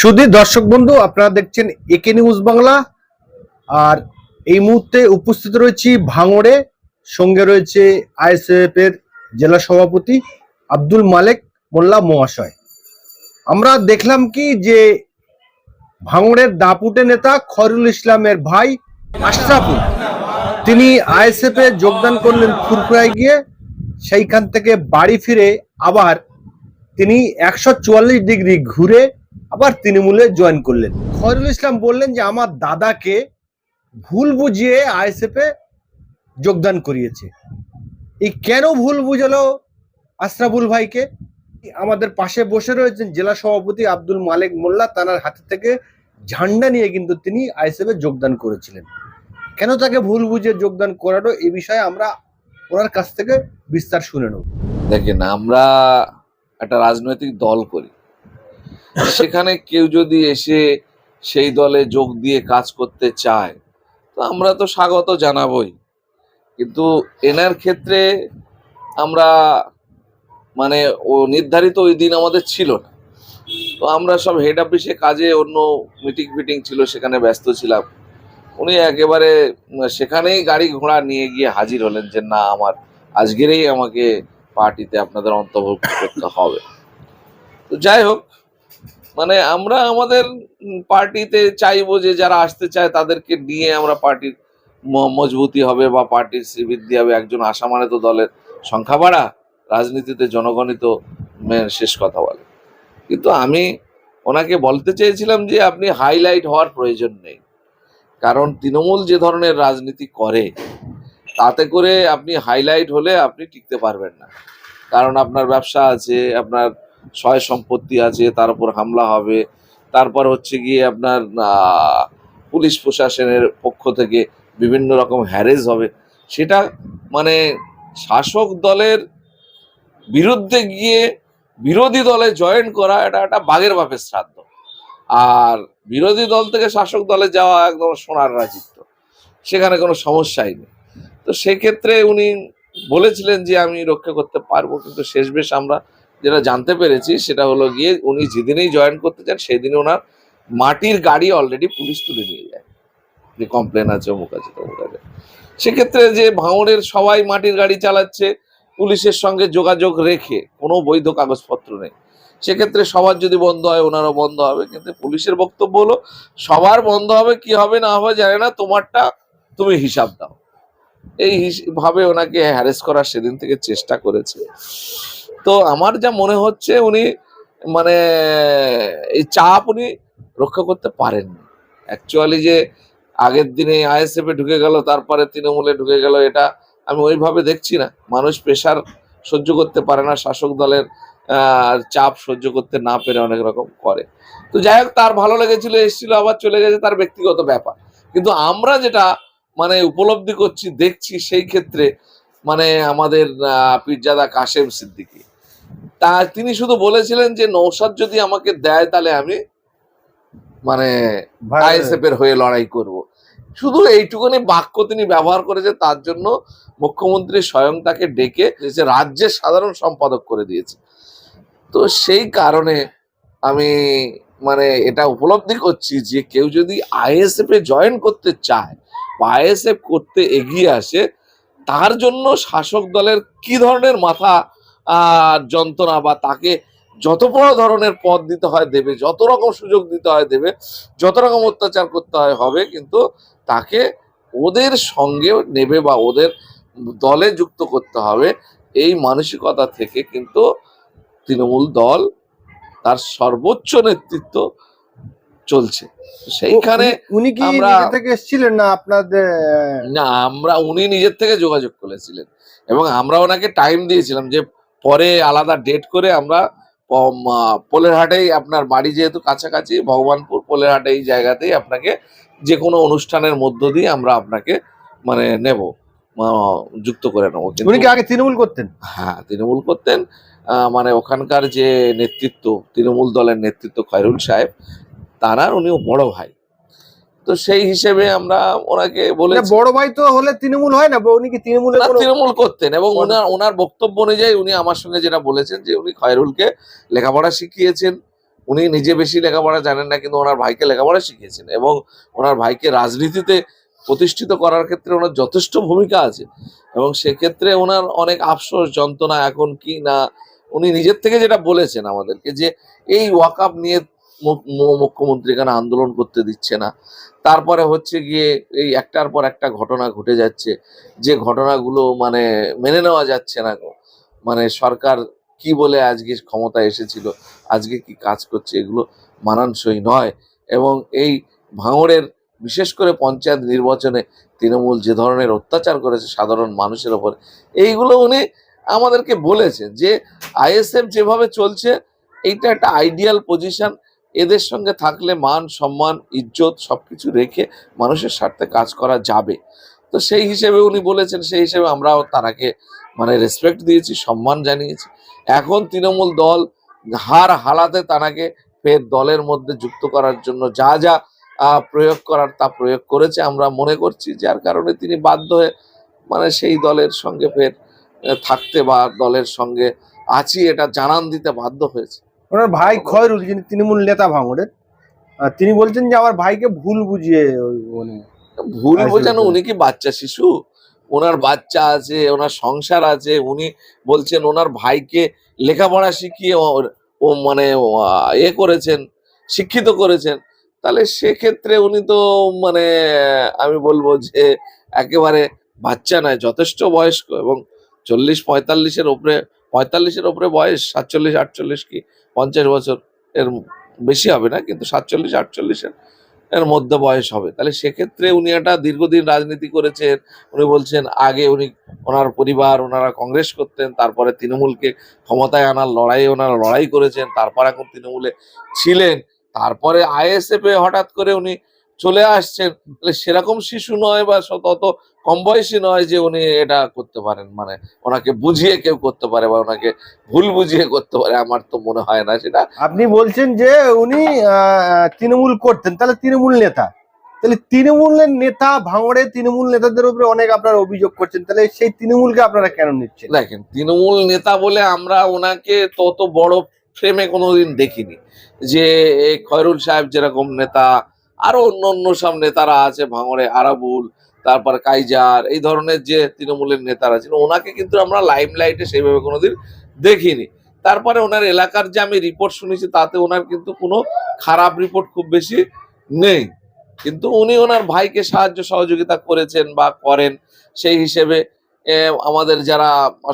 সুধী দর্শক বন্ধু, আপনারা দেখছেন একে নিউজ বাংলা। আর এই মুহূর্তে উপস্থিত রয়েছি ভাঙড়ে, সঙ্গে রয়েছে আইএসএফ এর জেলা সভাপতি আব্দুল মালেক মোল্লা মহাশয়। আমরা দেখলাম কি যে ভাঙড়ের দাপুটে নেতা খরুল ইসলামের ভাই আশরাফুল, তিনি আইএসএফ এ যোগদান করলেন ফুরফুরায় গিয়ে, সেইখান থেকে বাড়ি ফিরে আবার তিনি একশো চুয়াল্লিশ ডিগ্রি ঘুরে আবার তৃণমূলে জয়েন করলেন। খয়রুল ইসলাম বললেন যে আমার দাদাকে ভুল বুঝিয়ে আইএসএফ এ যোগদান করিয়েছে। এই কেন ভুল বুঝালো আশরাফুল ভাইকে? আমাদের পাশে বসে রয়েছেন জেলা সভাপতি আব্দুল মালেক মোল্লা। তানার হাতে থেকে ঝান্ডা নিয়ে কিন্তু তিনি আইএসএফ এ যোগদান করেছিলেন। কেন তাকে ভুল বুঝে যোগদান করানো এই বিষয়ে আমরা ওনার কাছ থেকে বিস্তার শুনে নেব। দেখেন আমরা একটা রাজনৈতিক দল করি। সেখানে কেউ যদি এসে সেই দলে যোগ দিয়ে কাজ করতে চায়, তো আমরা তো স্বাগত জানাবই। কিন্তু এনার ক্ষেত্রে আমরা মানে ও নির্ধারিত ওই দিন আমাদের ছিল না। তো আমরা সব হেড অফিসে কাজে অন্য মিটিং ফিটিং ছিল, সেখানে ব্যস্ত ছিলাম। উনি একেবারে সেখানেই গাড়ি ঘোড়া নিয়ে গিয়ে হাজির হলেন যে, না, আমার আজকেরই আমাকে পার্টিতে আপনাদের অন্তর্ভুক্ত করতে হবে। তো যাই হোক মানে আমরা আমাদের পার্টিতে চাইব যে যারা আসতে চায় তাদেরকে নিয়ে আমরা পার্টির মজবুতি হবে বা পার্টির শ্রীবৃদ্ধি হবে। একজন আসা মানে তো দলের সংখ্যা বাড়া, রাজনীতিতে জনগণই তো শেষ কথা বলে। কিন্তু আমি ওনাকে বলতে চেয়েছিলাম যে আপনি হাইলাইট হওয়ার প্রয়োজন নেই। কারণ তৃণমূল যে ধরনের রাজনীতি করে, তাতে করে আপনি হাইলাইট হলে আপনি টিকতে পারবেন না। কারণ আপনার ব্যবসা আছে, আপনার সয় সম্পত্তি আছে, তার উপর হামলা হবে। তারপর হচ্ছে গিয়ে আপনার পুলিশ প্রশাসনের পক্ষ থেকে বিভিন্ন রকম হ্যারেজ হবে। সেটা মানে শাসক দলের বিরুদ্ধে গিয়ে বিরোধী দলে জয়েন করা, এটা একটা বাঘের বাপের শ্রাদ্ধ। আর বিরোধী দল থেকে শাসক দলে যাওয়া একদম সোনার রাজিত্ব। সেখানে কোনো সমস্যাই নেই। তো সেক্ষেত্রে উনি বলেছিলেন যে, আমি রক্ষা করতে পারব, কিন্তু শেষ বেশ আমরা যেটা জানতে পেরেছি সেটা হলো গিয়ে উনি যেদিনেই জয়েন করতে চান সেদিনে ওনার মাটির গাড়ি অলরেডি পুলিশ তুলে নিয়ে যায়। যে কমপ্লেন আছে, অমুক আছে, তমুক আছে। সেক্ষেত্রে যে ভাঙড়ের সবাই মাটির গাড়ি চালাচ্ছে, পুলিশের সঙ্গে যোগাযোগ রেখে কোনো বৈধ কাগজপত্র নেই। সেক্ষেত্রে সবার যদি বন্ধ হয়, ওনারও বন্ধ হবে। কিন্তু পুলিশের বক্তব্য হলো, সবার বন্ধ হবে, কি হবে, না হবে, জানে না, তোমারটা তুমি হিসাব দাও। এই ভাবে ওনাকে হ্যারেস করার সেদিন থেকে চেষ্টা করেছে। তো আমার যা মনে হচ্ছে উনি মানে এই চাপ উনি রক্ষা করতে পারেননি। অ্যাকচুয়ালি যে আগের দিনে আইএসএফ এ ঢুকে গেল তারপরে তৃণমূলে ঢুকে গেল এটা আমি ওইভাবে দেখছি না। মানুষ প্রেশার সহ্য করতে পারে না শাসক দলের চাপ সহ্য করতে না পেরে অনেক রকম করে। তো যাই হোক তার ভালো লেগেছিল এসেছিল আবার চলে গেছে তার ব্যক্তিগত ব্যাপার। কিন্তু আমরা যেটা মানে উপলব্ধি করছি দেখছি সেই ক্ষেত্রে মানে আমাদের আহ, পীরজাদা কাশেম সিদ্দিকী। তা তিনি শুধু বলেছিলেন যে নৌসাদ যদি আমাকে দেয় তাহলে আমি মানে আইএসএফ এর হয়ে লড়াই করব। শুধু এইটুকুনি বাক্য তিনি ব্যবহার করেছে তার জন্য মুখ্যমন্ত্রী স্বয়ং তাকে ডেকে যে রাজ্যের সাধারণ সম্পাদক করে দিয়েছে। তো সেই কারণে আমি মানে এটা উপলব্ধি করছি যে কেউ যদি আইএসএফ এ জয়েন করতে চায় বা আইএসএফ করতে এগিয়ে আসে তার জন্য শাসক দলের কি ধরনের মাথা যন্ত্রণা বা তাকে যত বড় ধরনের পদ দিতে হয় দেবে যত রকম সুযোগ দিতে হয় দেবে যত রকম অত্যাচার করতে হয় হবে কিন্তু তাকে ওদের সঙ্গে নেবে বা ওদের দলে যুক্ত করতে হবে। এই মানসিকতা থেকে কিন্তু তৃণমূল দল তার সর্বোচ্চ নেতৃত্ব চলছে। সেইখানে উনি- কি থেকে এসেছিলেন না আপনাদের? না আমরা উনি নিজের থেকে যোগাযোগ করেছিলেন এবং আমরা ওনাকে টাইম দিয়েছিলাম যে পরে আলাদা ডেট করে আমরা পোলেরহাটেই আপনার বাড়ি যেহেতু কাছাকাছি ভগবানপুর পোলেরহাটে এই জায়গাতেই আপনাকে যে কোনো অনুষ্ঠানের মধ্য দিয়ে আমরা আপনাকে মানে নেব যুক্ত করে নেব। উনি কি আগে তৃণমূল করতেন? হ্যাঁ তৃণমূল করতেন মানে ওখানকার যে নেতৃত্ব তৃণমূল দলের নেতৃত্ব খয়রুল সাহেব তারার উনি বড় ভাই। তো সেই হিসেবে আমরা ওনাকে বলে বড় ভাই তো হলে তৃণমূল হয় না? উনি কি কোনো- তৃণমূল করতেন এবং ওনার ওনার বক্তব্য অনুযায়ী উনি আমার সঙ্গে যেটা বলেছেন যে উনি খয়রুলকে লেখাপড়া শিখিয়েছেন। উনি নিজে বেশি লেখাপড়া জানেন না কিন্তু ওনার ভাইকে লেখাপড়া শিখিয়েছেন এবং ওনার ভাইকে রাজনীতিতে প্রতিষ্ঠিত করার ক্ষেত্রে ওনার যথেষ্ট ভূমিকা আছে এবং সেক্ষেত্রে ওনার অনেক আফসোস যন্ত্রণা এখন কি না? উনি নিজের থেকে যেটা বলেছেন আমাদেরকে যে এই ওয়াকআপ নিয়ে মুখ্যমন্ত্রী এখানে আন্দোলন করতে দিচ্ছে না। তারপরে হচ্ছে গিয়ে এই একটার পর একটা ঘটনা ঘটে যাচ্ছে। যে ঘটনাগুলো মানে মেনে নেওয়া যাচ্ছে না মানে সরকার কি বলে আজকে ক্ষমতা এসেছিল, আজকে কি কাজ করছে, এগুলো মানানসই নয়। এবং এই ভাঙড়ের বিশেষ করে পঞ্চায়েত নির্বাচনে তৃণমূল যে ধরনের অত্যাচার করেছে সাধারণ মানুষের ওপর, এইগুলো উনি আমাদেরকে বলেছেন যে আইএসএফ যেভাবে চলছে, এইটা একটা আইডিয়াল পজিশন এদের সঙ্গে থাকলে মান, সম্মান, ইজ্জত সবকিছু রেখে মানুষের স্বার্থে কাজ করা যাবে। তো সেই হিসেবে উনি বলেছেন, সেই হিসেবে আমরাও তারাকে মানে রেসপেক্ট দিয়েছি, সম্মান জানিয়েছি। এখন তৃণমূল দল হার হালাতে তারাকে ফের দলের মধ্যে যুক্ত করার জন্য যা যা প্রয়োগ করার তা প্রয়োগ করেছে, আমরা মনে করছি যার কারণে তিনি বাধ্য হয়ে মানে সেই দলের সঙ্গে ফের থাকতে বা দলের সঙ্গে আছি এটা জানান দিতে বাধ্য হয়েছে। ওনার ভাই খয়রুল যিনি তৃণমূল নেতা ভাঙড়ের তিনি বলছেন যে আমার ভাইকে ভুল বুঝিয়ে মানে ভুল বোঝানো উনি কি বাচ্চা শিশু? ওনার বাচ্চা আছে ওনার সংসার আছে উনি বলছেন ওনার ভাইকে লেখাপড়া শিখিয়ে ও- মানে এ করেছেন শিক্ষিত করেছেন। তাহলে সেক্ষেত্রে উনি তো মানে আমি বলব যে একেবারে বাচ্চা নয় যথেষ্ট বয়স্ক এবং চল্লিশ পঁয়তাল্লিশের ওপরে পঁয়তাল্লিশের ওপরে বয়স, সাতচল্লিশ, আটচল্লিশ কি? পঞ্চাশ বছর এর বেশি হবে না, কিন্তু সাতচল্লিশ, আটচল্লিশের এর মধ্যে বয়স হবে। তাহলে সেক্ষেত্রে উনি একটা দীর্ঘদিন রাজনীতি করেছেন, উনি বলছেন, আগে উনি ওনার পরিবার, ওনারা কংগ্রেস করতেন, তারপরে তৃণমূলকে ক্ষমতায় আনার লড়াই, ওনারা লড়াই করেছেন, তারপর এখন তৃণমূলে ছিলেন। তারপরে আইএসএফ হঠাৎ করে উনি চলে আসছেন তাহলে সেরকম শিশু নয় বা তত কম বয়সী নয় যে উনি এটা করতে পারেন। মানে ওনাকে বুঝিয়ে কেউ করতে পারে বা ওনাকে ভুল বুঝিয়ে করতে পারে আমার তো মনে হয় না সেটা। আপনি বলছেন যে উনি তৃণমূল করতেন তাহলে তৃণমূল নেতা। তাহলে তৃণমূলের নেতা ভাঙড়ে তৃণমূল নেতাদের উপরে অনেক আপনারা অভিযোগ করছেন তাহলে সেই তৃণমূলকে আপনারা কেন নিচ্ছেন? দেখেন তৃণমূল নেতা বলে আমরা ওনাকে তত বড় ফ্রেমে কোনোদিন দেখিনি। যে খয়রুল সাহেব যেরকম নেতা আরও অন্য অন্য সব নেতারা আছে, ভাঙড়ে আরাবুল, তারপর কাইজার, এই ধরনের যে তৃণমূলের নেতারা ছিল, ওনাকে কিন্তু আমরা লাইম লাইটে সেইভাবে কোনোদিন দেখিনি। তারপরে ওনার এলাকার যে আমি রিপোর্ট শুনেছি, তাতে ওনার কিন্তু কোনো খারাপ রিপোর্ট খুব বেশি নেই। কিন্তু উনি ওনার ভাইকে সাহায্য সহযোগিতা করেছেন বা করেন, সেই হিসেবে আমাদের যারা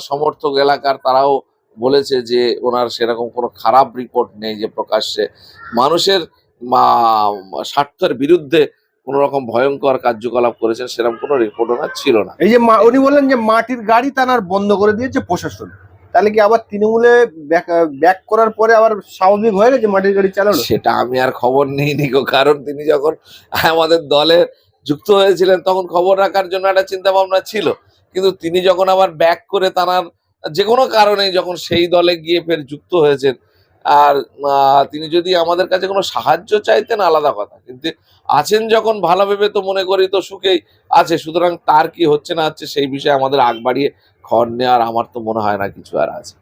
সমর্থক এলাকার, তারাও বলেছে যে ওনার সেরকম কোনো খারাপ রিপোর্ট নেই যে প্রকাশ্যে। মানুষের স্বার্থের বিরুদ্ধে কোনো রকম ভয়ঙ্কর কার্যকলাপ করেছেন সেরকম কোনো রিপোর্ট ওনার ছিল না। এই যে উনি বললেন যে মাটির গাড়ি টানার বন্ধ করে দিয়েছে প্রশাসন। তাহলে কি আবার তৃণমূলে ব্যাক করার পরে আবার স্বাভাবিক হয়ে গেছে মাটির গাড়ি চালানো? সেটা আমি আর খবর নিই নিকো কারণ তিনি যখন আমাদের দলে যুক্ত হয়েছিলেন তখন খবর রাখার জন্য একটা চিন্তা ভাবনা ছিল। কিন্তু তিনি যখন আবার ব্যাক করে তার যে কোনো কারণে যখন সেই দলে গিয়ে ফের যুক্ত হয়েছেন আর তিনি যদি আমাদের কাছে কোনো সাহায্য চাইতেন, আলাদা কথা। কিন্তু আছেন যখন ভালো ভেবে তো মনে করি তো সুখেই আছে। সুতরাং তার কি হচ্ছে না হচ্ছে সেই বিষয়ে আমাদের আগ বাড়িয়ে খড় নেওয়ার আমার তো মনে হয় না কিছু আর আছে।